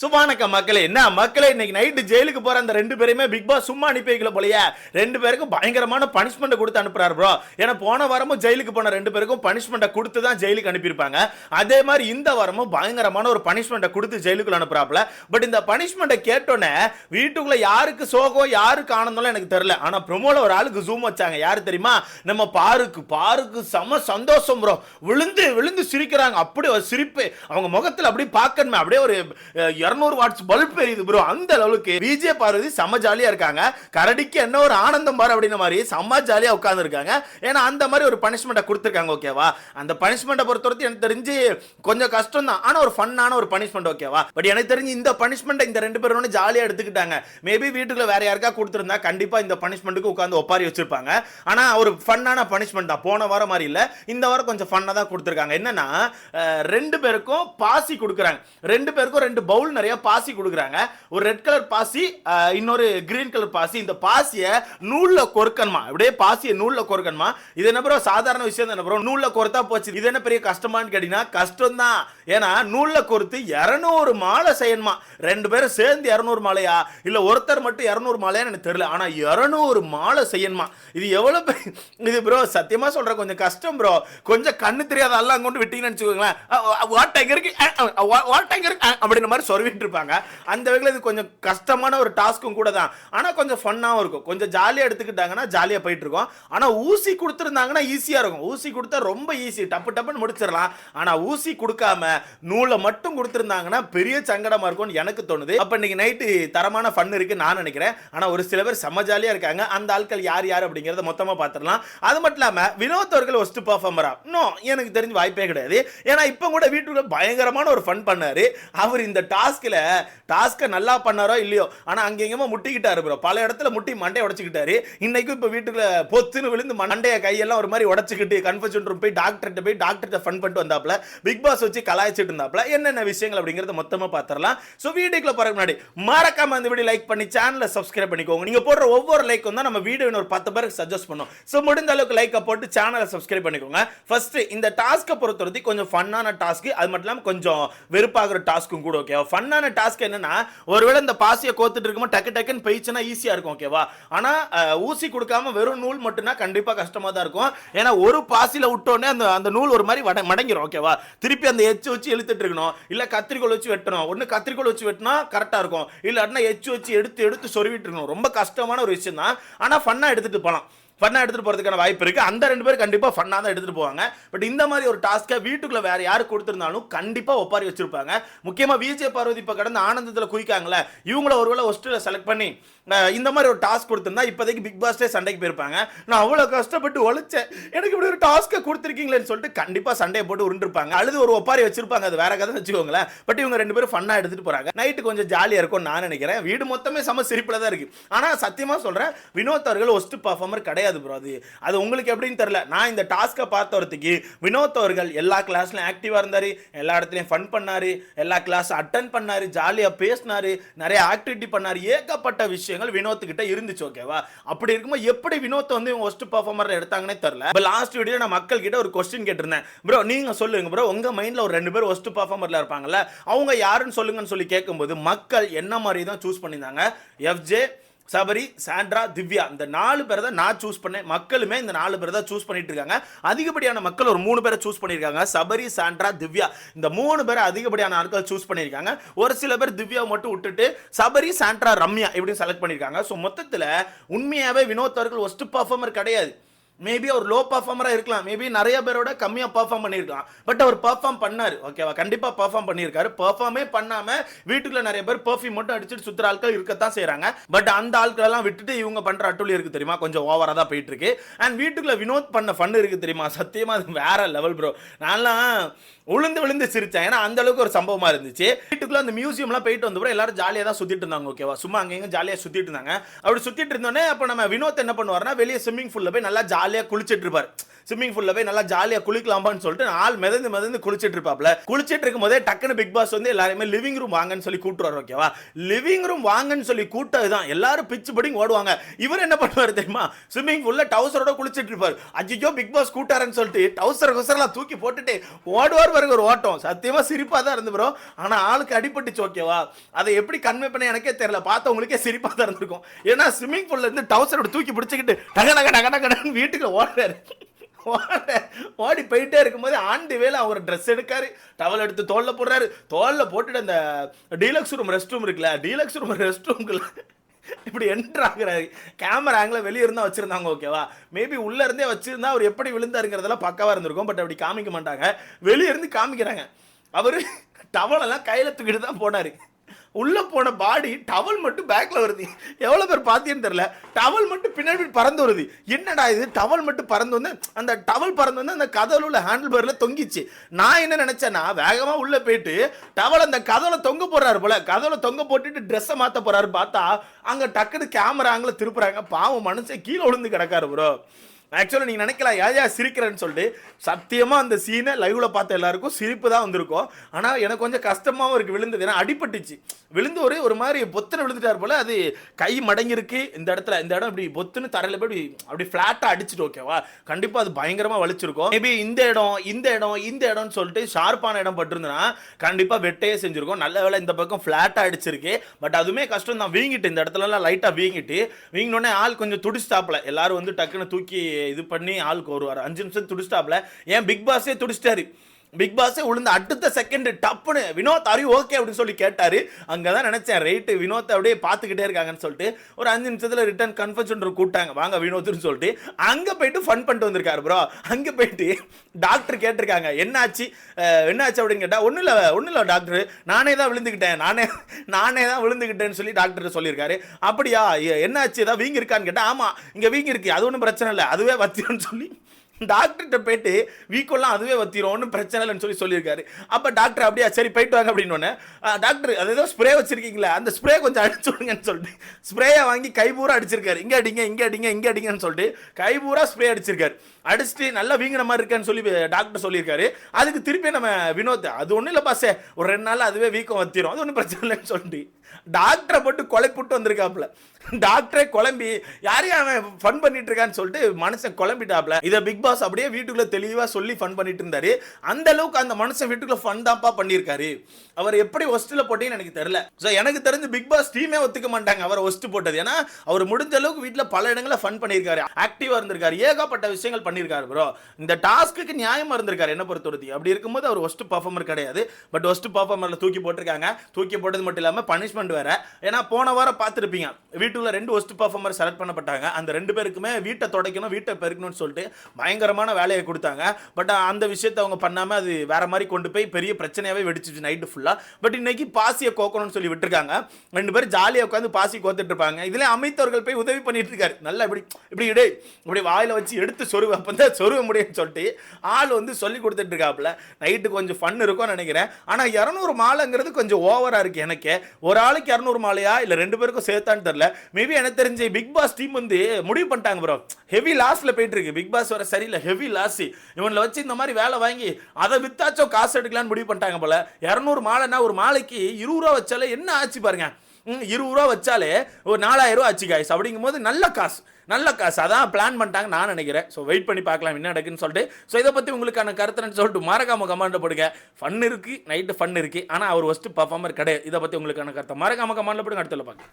சுபானக்க மக்களே என்ன மக்களே இன்னைக்கு நைட்டு ஜெயிலுக்கு போற அந்த ரெண்டு பேருமே பிக் பாஸ் சும்மா அனுப்பி வைக்கல போலயே. ரெண்டு பேருக்கும் பயங்கரமான பனிஷ்மெண்ட் கொடுத்து அனுப்புறாரு ப்ரோ ஏன்னா போன வாரமும் ஜெயிலுக்கு போன ரெண்டு பேருக்கும் பனிஷ்மெண்ட்டை கொடுத்து தான் ஜெயிலுக்கு அனுப்பியிருப்பாங்க. அதே மாதிரி இந்த வாரமும் பயங்கரமான ஒரு பனிஷ்மெண்ட்டை கொடுத்து ஜெயிலுக்குள்ள அனுப்புறாப்ல பட் இந்த பனிஷ்மெண்ட்டை கேட்டோன்னே வீட்டுக்குள்ள யாருக்கு சோகம் யாருக்கு ஆனந்தம்லாம் எனக்கு தெரியல. ஆனா ப்ரொமோல ஒரு ஆளுக்கு ஜூம் வச்சாங்க. யாரு தெரியுமா? நம்ம பாருக்கு பாருக்கு செம சந்தோஷம் ப்ரோ விழுந்து விழுந்து சிரிக்கிறாங்க. அப்படி ஒரு சிரிப்பு. அவங்க முகத்தில் அப்படியே பார்க்கணுமே. அப்படியே ஒரு இரநூறு வாட்ஸ் பல்ப் எரியுது ப்ரோ அந்த அளவுக்கு விஜய பார்வதி செம்ம ஜாலியா இருக்காங்க. கரடிக்கு என்ன ஒரு ஆனந்தம் பாரு அப்படின்ற மாதிரி செம்ம ஜாலியா உட்கார்ந்து இருக்காங்க ஏன்னா அந்த மாதிரி ஒரு பனிஷ்மெண்ட்டை கொடுத்துருக்காங்க ஓகேவா அந்த பனிஷ்மெண்ட்டை பொறுத்தவரைக்கும் எனக்கு தெரிஞ்சு கொஞ்சம் கஷ்டம் தான் ஆனா ஒரு ஃபன்னான ஒரு பனிஷ்மெண்ட் ஓகேவா பட் எனக்கு தெரிஞ்சு இந்த பனிஷ்மெண்ட்டை இந்த ரெண்டு பேரும் ஜாலியா எடுத்துக்கிட்டாங்க. மேபி வீட்டுக்குள்ள வேற யாருக்கா கொடுத்துருந்தா கண்டிப்பா இந்த பனிஷ்மெண்ட்டுக்கு உட்காந்து ஒப்பாரி வச்சிருப்பாங்க. ஆனா ஒரு ஃபன்னான பனிஷ்மெண்ட் தான். போன வாரம் மாதிரி இல்ல. இந்த வாரம் கொஞ்சம் ஃபன்னா தான் கொடுத்துருக்காங்க. என்னன்னா ரெண்டு பேருக்கும் பாசி கொடுக்குறாங்க. ரெண்டு பேருக்கும் ரெண்டு பவுல் நிறைய பாசி கொடுக்குறாங்க. ஒரு ரெட் கலர் பாசி இன்னொரு கிரீன் கலர் பாசி. இந்த பாசியை நூல்ல கொறுக்கணுமா அப்படியே பாசியை நூலில் கொறுக்கணுமா இது என்ன ப்ரோ சாதாரண விஷயம் தானே ப்ரோ நூலில் கொறுத்தா போச்சு. இது என்ன பெரிய கஷ்டமான்னு கேட்டிங்கன்னா கஷ்டம் தான் ஏன்னா நூலில் கொறுத்து இரநூறு மாலை செய்யணுமா? ரெண்டு பேரும் சேர்ந்து இரநூறு மாலையா? இல்ல ஒருத்தர் மட்டும் இரநூறு மாலையான்னு எனக்கு தெரியல. ஆனா இரநூறு மாலை செய்யணுமா? இது எவ்வளவு இது ப்ரோ சத்தியமா சொல்கிறேன் கொஞ்சம் கஷ்டம் ப்ரோ கொஞ்சம் கண்ணு தெரியாத எல்லாம் கொண்டு விட்டீங்கன்னு வச்சுக்கோங்களேன். வாட் இருக்கு வாட் இருக்கு அப்படின்ற மாதிரி சொருவிட்டு இருப்பாங்க அந்த வகையில் இது கொஞ்சம் கஷ்டமான ஒரு டாஸ்க்கும் கூட தான் ஆனா கொஞ்சம் ஃபன்னாகவும் இருக்கும். கொஞ்சம் ஜாலியாக எடுத்துக்கிட்டாங்கன்னா ஜாலியாக போயிட்டு இருக்கோம் ஆனால் ஊசி கொடுத்துருந்தாங்கன்னா ஈஸியாக இருக்கும். ஊசி கொடுத்தா ரொம்ப ஈஸி. டப்பு டப்புன்னு முடிச்சிடலாம். ஆனா ஊசி கொடுக்காம நூலை மட்டும் கொடுத்துருந்தாங்கன்னா பெரிய சங்கடமா இருக்கும்னு எனக்கு தோணுது. அப்போ இன்னைக்கு நைட்டு தரமான ஃபன் இருக்கு நான் நினைக்கிறேன். ஆனால் ஒரு சில பேர் செம்ம ஜாலியாக இருக்காங்க. அந்த ஆட்கள் யார் யார் அப்படிங்கிறத மொத்தமாக பார்த்துடலாம் அது மட்டும் இல்லாம வினோத் அவர்கள் ஒஸ்ட் பர்ஃபார்மரா இன்னும் எனக்கு தெரிஞ்சு வாய்ப்பே கிடையாது. ஏன்னா இப்போ கூட வீட்டுக்குள்ள பயங்கரமான ஒரு ஃபன் பண்ணாரு. அவர் இந்த டாஸ்க்ல டாஸ்க்கை நல்லா பண்ணாரோ இல்லையோ? ஆனால் அங்கங்கேயுமா முட்டிக்கிட்டாரு ப்ரோ பல இடத்துல முட்டி மண்டையை உடச்சிக்கிட்டாரு. இன்னைக்கும் இப்போ வீட்டுக்குள்ள பொத்துன்னு விழுந்து மண்டையை கையெல்லாம் ஒரு மாதிரி உடச்சிக்கிட்டு கன்ஃபர்ஷன் ரூம் போய் டாக்டர்கிட்ட போய் டாக்டர்கிட்ட ஃபன் பண்ணிட்டு வந்தாப்ல பிக் பாஸ் வச்சு கலாய்ச்சிட்டு இருந்தாப்ல என்னென்ன விஷயங்கள் அப்படிங்கறத மொத்தமா பார்த்துடலாம் ஸோ வீடியோக்குள்ள போகிற முன்னாடி மறக்காம அந்த வீடியோ லைக் பண்ணி சேனலை சப்ஸ்கிரைப் பண்ணிக்கோங்க. நீங்க போடுற ஒவ்வொரு லைக்கும் தான் நம்ம வீடியோ ஒரு பத்து பேருக்கு சஜஸ்ட் பண்ணோம் ஸோ முடிந்த அளவுக்கு லைக்கை போட்டு சேனலை சப்ஸ்கிரைப் பண்ணிக்கோங்க. ஃபர்ஸ்ட் இந்த டாஸ்க்கை பொறுத்தவரைக்கும் கொஞ்சம் ஃபன்னான டாஸ்க்கு அது மட்டும் இல்லாமல் கொஞ்சம் வெறுப்பாகிற டாஸ்க்கும் கூட ஓகேவா ஃபன்னான டாஸ்க் என்னன்னா ஒருவேளை இந்த பாசியை கோத்துட்டு இருக்கும்போது டக்கு டக்குன்னு போயிடுச்சுன்னா ஈஸியா இருக்கும் ஓகேவா ஆனா ஊசி கொடுக்காம வெறும் நூல் மட்டும்னா கண்டிப்பா கஷ்டமா தான் இருக்கும். ஏன்னா ஒரு பாசியில விட்டோடனே அந்த அந்த நூல் ஒரு மாதிரி வட மடங்கிடும் ஓகேவா திருப்பி அந்த எச்சு வச்சு இழுத்துட்டு இருக்கணும். இல்ல கத்திரிக்கோல் வச்சு வெட்டணும். ஒன்று கத்திரிக்கோல் வச்சு வெட்டினா கரெக்டா இருக்கும். இல்லாட்டினா எச்சு வச்சு எடுத்து எடுத்து சொருவிட்டு இருக்கணும். ரொம்ப கஷ்டமான ஒரு விஷயம் தான் ஆனா ஃபன்னா எடுத்துட்டு போகலாம் ஃபன்னாக எடுத்துகிட்டு போகிறதுக்கான வாய்ப்பு இருக்குது அந்த ரெண்டு பேரும் கண்டிப்பாக ஃபன்னாக தான் எடுத்துகிட்டு போவாங்க. பட் இந்த மாதிரி ஒரு டாஸ்க்கை வீட்டுக்குள்ளே வேறு யாரு கொடுத்துருந்தாலும் கண்டிப்பாக ஒப்பாரி வச்சுருப்பாங்க. முக்கியமாக விஜய் பார்வதி இப்போ கடந்த ஆனந்தத்தில் குயிக்காங்களே இவங்கள ஒருவேளை ஒஸ்ட்டில் செலக்ட் பண்ணி இந்த மாதிரி ஒரு டாஸ்க் கொடுத்துருந்தா இப்போதைக்கு பிக் பாஸ்டே சண்டைக்கு போயிருப்பாங்க. நான் அவ்வளோ கஷ்டப்பட்டு உழைச்சேன் எனக்கு இப்படி ஒரு டாஸ்க்கை கொடுத்துருக்கீங்களேன்னு சொல்லிட்டு கண்டிப்பாக சண்டையை போட்டு உருண்டிருப்பாங்க. அழுது ஒரு ஒப்பாரி வச்சிருப்பாங்க. அது வேற கதை வச்சுக்கோங்களேன். பட் இவங்க ரெண்டு பேரும் ஃபன்னாக எடுத்துகிட்டு போகிறாங்க நைட்டு கொஞ்சம் ஜாலியாக இருக்கும்னு நான் நினைக்கிறேன். வீடு மொத்தமே செம சிரிப்பில் தான் இருக்குது ஆனால் சத்தியமாக சொல்கிறேன் வினோத் அவர்கள் ஒஸ்ட் பர்ஃபார்மர் கிடையாது ப்ரோ அது. அது உங்களுக்கு எப்படின்னு தெரில நான் இந்த டாஸ்க்கை பார்த்தவரத்துக்கு வினோத் அவர்கள் எல்லா கிளாஸ்லையும் ஆக்டிவாக இருந்தார். எல்லா இடத்துலையும் ஃபன் பண்ணார். எல்லா கிளாஸ் அட்டன் பண்ணார். ஜாலியாக பேசினாரு. நிறைய ஆக்டிவிட்டி பண்ணார். ஏகப்பட்ட விஷயம் விஷயங்கள் வினோத் கிட்ட இருந்துச்சு ஓகேவா அப்படி இருக்கும்போது எப்படி வினோத் வந்து இவங்க ஒஸ்ட் பர்ஃபார்மர் எடுத்தாங்கன்னே தெரியல. இப்போ லாஸ்ட் வீடியோ நான் மக்கள் கிட்ட ஒரு கொஸ்டின் கேட்டிருந்தேன். ப்ரோ நீங்க சொல்லுங்க ப்ரோ உங்க மைண்ட்ல ஒரு ரெண்டு பேர் ஒஸ்ட் பர்ஃபார்மர்ல இருப்பாங்கல்ல அவங்க யாருன்னு சொல்லுங்கன்னு சொல்லி கேட்கும்போது மக்கள் என்ன மாதிரி தான் சூஸ் பண்ணியிருந்தாங்க எஃப்ஜே சபரி சாண்ட்ரா திவ்யா இந்த நாலு பேரை தான் நான் சூஸ் பண்ணேன். மக்களுமே இந்த நாலு பேரை தான் சூஸ் பண்ணிட்டு இருக்காங்க. அதிகப்படியான மக்கள் ஒரு மூணு பேரை சூஸ் பண்ணியிருக்காங்க. சபரி சாண்ட்ரா திவ்யா. இந்த மூணு பேரை அதிகப்படியான ஆட்கள் சூஸ் பண்ணியிருக்காங்க. ஒரு சில பேர் திவ்யாவை மட்டும் விட்டுட்டு சபரி சாண்ட்ரா ரம்யா இப்படின்னு செலக்ட் பண்ணியிருக்காங்க. ஸோ மொத்தத்தில் உண்மையாகவே வினோத் அவர்கள் ஒஸ்ட் பர்ஃபார்மர் கிடையாது மேபி அவர் லோ பர்ஃபார்மராக இருக்கலாம். மேபி நிறைய பேரோட கம்மியாக பர்ஃபார்ம் பண்ணியிருக்கலாம். பட் அவர் பர்ஃபார்ம் பண்ணார். ஓகேவா கண்டிப்பாக பர்ஃபார்ம் பண்ணியிருக்காரு. பர்ஃபார்மே பண்ணாமல் வீட்டுக்குள்ள நிறைய பேர் பர்ஃப்யூம் மட்டும் அடிச்சுட்டு சுற்றுற ஆட்கள் இருக்கத்தான் செய்கிறாங்க பட் அந்த ஆட்கள் எல்லாம் விட்டுட்டு இவங்க பண்ணுற அட்டுலி இருக்கு தெரியுமா? கொஞ்சம் ஓவராக தான் போயிட்டு இருக்கு அண்ட் வீட்டுக்குள்ள வினோத் பண்ண ஃபன் இருக்கு தெரியுமா? சத்தியமாக அது வேற லெவல் ப்ரோ நான்லாம் உளுந்து விழுந்து சிரிச்சேன். ஏன்னா அந்த அளவுக்கு ஒரு சம்பவமாக இருந்துச்சு. வீட்டுக்குள்ள அந்த மியூசியம்லாம் போயிட்டு வந்தப்பறம் எல்லாரும் ஜாலியாக தான் சுற்றிட்டு இருந்தாங்க. ஓகேவா சும்மா அங்கேயும் ஜாலியாக சுற்றிட்டு இருந்தாங்க. அப்படி சுற்றிட்டு இருந்தோடனே அப்போ நம்ம வினோத் என்ன பண்ணுவார்னா வெளியே ஸ்விம்மிங் ஃபுல்லில் போய் நல்லா ஜாலியாக ஜாலியாக குளிச்சுட்டு இருப்பார் ஸ்விம்மிங் பூல்ல போய் நல்லா ஜாலியாக குளிக்கலாமான்னு சொல்லிட்டு ஆள் மிதந்து மிதந்து குளிச்சுட்டு இருப்பாப்ல குளிச்சுட்டு இருக்கும் போதே டக்குன்னு பிக் பாஸ் வந்து எல்லாருமே லிவிங் ரூம் வாங்கன்னு சொல்லி கூட்டுறாரு ஓகேவா லிவிங் ரூம் வாங்கன்னு சொல்லி கூட்டது தான் எல்லாரும் பிச்சு படி ஓடுவாங்க. இவர் என்ன பண்ணுவார் தெரியுமா? ஸ்விம்மிங் பூல்ல டவுசரோட குளிச்சுட்டு இருப்பார் அஜிஜோ பிக் பாஸ் கூட்டாருன்னு சொல்லிட்டு டவுசர் குசரெல்லாம் தூக்கி போட்டுட்டு ஓடுவார் பாருங்க ஒரு ஓட்டம். சத்தியமா சிரிப்பா தான் இருந்து ப்ரோ ஆனா ஆளுக்கு அடிபட்டுச்சு ஓகேவா அதை எப்படி கன்வே பண்ண எனக்கே தெரியல. பார்த்தவங்களுக்கே சிரிப்பா தான் இருந்திருக்கும். ஏன்னா ஸ்விம்மிங் பூல்ல இருந்து டவுசரோட தூக்கி பிடிச்சிக்கிட்டு டக டக டக டகன்னு வீட்டுக்குள்ள ஓடுறாரு. ஓட ஓடி போயிட்டே இருக்கும்போது ஆண்டு வேலை அவர் ட்ரெஸ் எடுக்காரு டவல் எடுத்து தோல்ல போடுறாரு. தோல்ல போட்டுட்டு அந்த டீலக்ஸ் ரூம் ரெஸ்ட் ரூம் இருக்குல்ல டீலக்ஸ் ரூம் ரெஸ்ட் ரூம்குள்ள இப்படி என்டர் ஆகுறாரு. கேமரா ஆங்கில வெளியே இருந்தா வச்சிருந்தாங்க ஓகேவா மேபி உள்ள இருந்தே வச்சிருந்தா அவர் எப்படி விழுந்தாருங்கிறதெல்லாம் பக்காவா இருந்திருக்கும் பட் அப்படி காமிக்க மாட்டாங்க. வெளிய இருந்து காமிக்கிறாங்க. அவரு டவலெல்லாம் கையில தூக்கிட்டு தான் போனாரு. உள்ள போன பாடி டவல் மட்டும் பேக்ல வருது. எவ்வளோ பேர் பார்த்தீங்கன்னு தெரியல. டவல் மட்டும் பின்னாடி பறந்து வருது. என்னடா இது? டவல் மட்டும் பறந்து வந்து அந்த டவல் பறந்து வந்து அந்த கதவுல உள்ள ஹேண்டில் பார்ல தொங்கிச்சு. நான் என்ன நினைச்சேன்னா வேகமா உள்ள போயிட்டு டவல் அந்த கதவுல தொங்க போறாரு போல. கதவுல தொங்க போட்டுட்டு ட்ரெஸ்ஸை மாத்த போறாரு பார்த்தா அங்க டக்குனு கேமரா அங்கே திருப்புறாங்க. பாவம் மனுஷன் கீழே விழுந்து கிடக்காரு ப்ரோ ஆக்சுவலாக நீங்கள் நினைக்கலாம் ஏயா சிரிக்கிறேன்னு சொல்லிட்டு சத்தியமாக அந்த சீனை லைவில் பார்த்த எல்லாருக்கும் சிரிப்பு தான் வந்திருக்கும். ஆனால் எனக்கு கொஞ்சம் கஷ்டமாகவும் இருக்குது விழுந்தது. ஏன்னா அடிபட்டுச்சு. விழுந்து ஒரு ஒரு மாதிரி பொத்துன்னு விழுந்துட்டார் போல் அது கை மடங்கிருக்கு இந்த இடத்துல இந்த இடம் இப்படி பொத்துன்னு தரையில் போய் அப்படி ஃப்ளாட்டாக அடிச்சிட்டு ஓகேவா கண்டிப்பாக அது பயங்கரமாக வலிச்சிருக்கும். மேபி இந்த இடம் இந்த இடம் இந்த இடம்னு சொல்லிட்டு ஷார்ப்பான இடம் பட்டிருந்ததுன்னா கண்டிப்பாக வெட்டையே செஞ்சுருக்கோம். நல்ல வேலை இந்த பக்கம் ஃப்ளாட்டாக அடிச்சிருக்கு. பட் அதுவுமே கஷ்டம் தான் வீங்கிட்டு இந்த இடத்துலலாம் லைட்டாக வீங்கிட்டு. வீங்கினோடனே ஆள் கொஞ்சம் துடிச்சிட்டாப்ல எல்லாரும் வந்து டக்குன்னு தூக்கி இது பண்ணி ஆளுக்கு வருவார். அஞ்சு நிமிஷம் துடிச்சிட்டாப்ல ஏன் பிக் பாஸே துடிச்சிட்டாரு. பிக் பாஸே விழுந்த அடுத்த செகண்ட் டப்புன்னு வினோத் அறி ஓகே அப்படின்னு சொல்லி கேட்டாரு. அங்கே தான் நினச்சேன் ரைட்டு வினோத் அப்படியே பார்த்துக்கிட்டே இருக்காங்கன்னு சொல்லிட்டு ஒரு அஞ்சு நிமிஷத்தில் ரிட்டர்ன் கன்ஃபர்ஷன் கூப்பிட்டாங்க. வாங்க வினோத்னு சொல்லிட்டு அங்கே போயிட்டு ஃபன் பண்ணிட்டு வந்திருக்காரு ப்ரோ அங்கே போயிட்டு டாக்டர் கேட்டிருக்காங்க என்னாச்சு? என்னாச்சு? அப்படின்னு கேட்டால் ஒன்றும் இல்லை ஒன்றும் இல்லை டாக்டர் நானே தான் விழுந்துக்கிட்டேன். நானே நானே தான் விழுந்துக்கிட்டேன்னு சொல்லி டாக்டர் சொல்லியிருக்காரு. அப்படியா? எ- என்னாச்சு? ஏதாவது வீங்கிருக்கான்னு கேட்டால் ஆமாம் இங்கே வீங்கி இருக்கு அது ஒன்றும் பிரச்சனை இல்லை. அதுவே வத்தியம்னு சொல்லி டாக்டர்கிட்ட போயிட்டு வீக்கெல்லாம் அதுவே வத்திரும் ஒன்றும் பிரச்சனை இல்லைன்னு சொல்லி சொல்லியிருக்காரு. அப்போ டாக்டர் அப்படியா சரி போயிட்டு வாங்க அப்படின்னு டாக்டர் அது ஏதோ ஸ்ப்ரே வச்சிருக்கீங்களா? அந்த ஸ்ப்ரே கொஞ்சம் அடிச்சு விடுங்கன்னு சொல்லிட்டு ஸ்ப்ரேயை வாங்கி கை பூரா அடிச்சிருக்காரு. இங்கே அடிங்க இங்கே அடிங்க இங்கே அடிங்கன்னு சொல்லிட்டு கை பூரா ஸ்ப்ரே அடிச்சிருக்காரு. அடிச்சுட்டு நல்லா வீங்கின மாதிரி இருக்கேன்னு சொல்லி டாக்டர் சொல்லியிருக்காரு. அதுக்கு திருப்பி நம்ம வினோத் அது ஒன்றும் இல்லை பாசே ஒரு ரெண்டு நாள் அதுவே வீக்கம் வத்திரும் அது ஒன்றும் பிரச்சனை இல்லைன்னு சொல்லிட்டு. டாக்டரை போட்டு கொலைப்புட்டு வந்திருக்காப்புல. டாக்டரே குழம்பி யாரையும் அவன் ஃபன் பண்ணிட்டு இருக்கான்னு சொல்லிட்டு மனுஷன் குழம்பிட்டாப்ல இதை பிக் பாஸ் அப்படியே வீட்டுக்குள்ள தெளிவாக சொல்லி ஃபன் பண்ணிட்டு இருந்தாரு. அந்த அளவுக்கு அந்த மனுஷன் வீட்டுக்குள்ள ஃபன் தான்ப்பா பண்ணியிருக்காரு. அவர் எப்படி ஒஸ்ட்டில் போட்டீங்கன்னு எனக்கு தெரியல. ஸோ எனக்கு தெரிஞ்சு பிக் பாஸ் டீமே ஒத்துக்க மாட்டாங்க. அவர் ஒஸ்ட் போட்டது. ஏன்னா அவர் முடிஞ்ச அளவுக்கு வீட்டில் பல இடங்களில் ஃபன் பண்ணியிருக்காரு. ஆக்டிவாக இருந்திருக்காரு. ஏகப்பட்ட விஷயங்கள் பண்ணி பண்ணியிருக்காரு ப்ரோ இந்த டாஸ்க்கு நியாயமா இருந்திருக்காரு என்ன பொறுத்தவரைக்கும் அப்படி இருக்கும்போது அவர் ஒஸ்ட் பர்ஃபார்மர் கிடையாது. பட் ஒஸ்ட் பர்ஃபார்மரில் தூக்கி போட்டிருக்காங்க. தூக்கி போட்டது மட்டும் இல்லாமல் பனிஷ்மெண்ட் வேற. ஏன்னா போன வாரம் பார்த்துருப்பீங்க. வீட்டுக்குள்ள ரெண்டு ஒஸ்ட் பர்ஃபார்மர் செலக்ட் பண்ணப்பட்டாங்க. அந்த ரெண்டு பேருக்குமே வீட்டை துடைக்கணும் வீட்டை பெருக்கணும்னு சொல்லிட்டு பயங்கரமான வேலையை கொடுத்தாங்க. பட் அந்த விஷயத்தை அவங்க பண்ணாம அது வேற மாதிரி கொண்டு போய் பெரிய பிரச்சனையாவே வெடிச்சிச்சு நைட்டு ஃபுல்லா பட் இன்னைக்கு பாசியை கோக்கணும்னு சொல்லி விட்டுருக்காங்க. ரெண்டு பேரும் ஜாலியாக உட்காந்து பாசி கோத்துட்டு இருப்பாங்க. இதுல அமைத்தவர்கள் போய் உதவி பண்ணிட்டு இருக்காரு. நல்லா இப்படி இப்படி இடே இப்படி வாயில வச்சு எடுத்து சொருவேன் அப்போ தான் முடியும்னு சொல்லிட்டு ஆள் வந்து சொல்லி கொடுத்துட்டு இருக்காப்புல. நைட்டு கொஞ்சம் ஃபன் இருக்கும்னு நினைக்கிறேன். ஆனால் இரநூறு மாலைங்கிறது கொஞ்சம் ஓவராக இருக்குது எனக்கு. ஒரு ஆளுக்கு இரநூறு மாலையா? இல்லை ரெண்டு பேருக்கும் சேர்த்தான்னு தெரில மேபி எனக்கு தெரிஞ்சு பிக் பாஸ் டீம் வந்து முடிவு பண்ணிட்டாங்க ப்ரோ ஹெவி லாஸில் போயிட்டு இருக்கு. பிக் பாஸ் வர சரியில்லை. ஹெவி லாஸ் இவனில் வச்சு இந்த மாதிரி வேலை வாங்கி அதை வித்தாச்சும் காசு எடுக்கலான்னு முடிவு பண்ணிட்டாங்க போல. இரநூறு மாலைன்னா ஒரு மாலைக்கு இருபது ரூபா வச்சாலே என்ன ஆச்சு பாருங்கள் இருபது ரூபா வச்சாலே ஒரு நாலாயிரம் ரூபா ஆச்சு காய்ஸ் அப்படிங்கும் போது நல்ல காசு. நல்ல காசு. அதான் பிளான் பண்ணிட்டாங்க நான் நினைக்கிறேன். ஸோ வெயிட் பண்ணி பார்க்கலாம் என்ன நடக்குன்னு சொல்லிட்டு. ஸோ இதை பற்றி உங்களுக்கான கருத்துன்னு சொல்லிட்டு மறக்காம கமெண்ட் போடுங்க. ஃபன் இருக்கு நைட்டு ஃபன் இருக்கு. ஆனால் அவர் ஃபஸ்ட்டு பர்ஃபார்மர் கிடையாது. இதை பற்றி உங்களுக்கான கருத்தை மறக்காம கமெண்ட்ல போடுங்க. அடுத்துல பார்க்க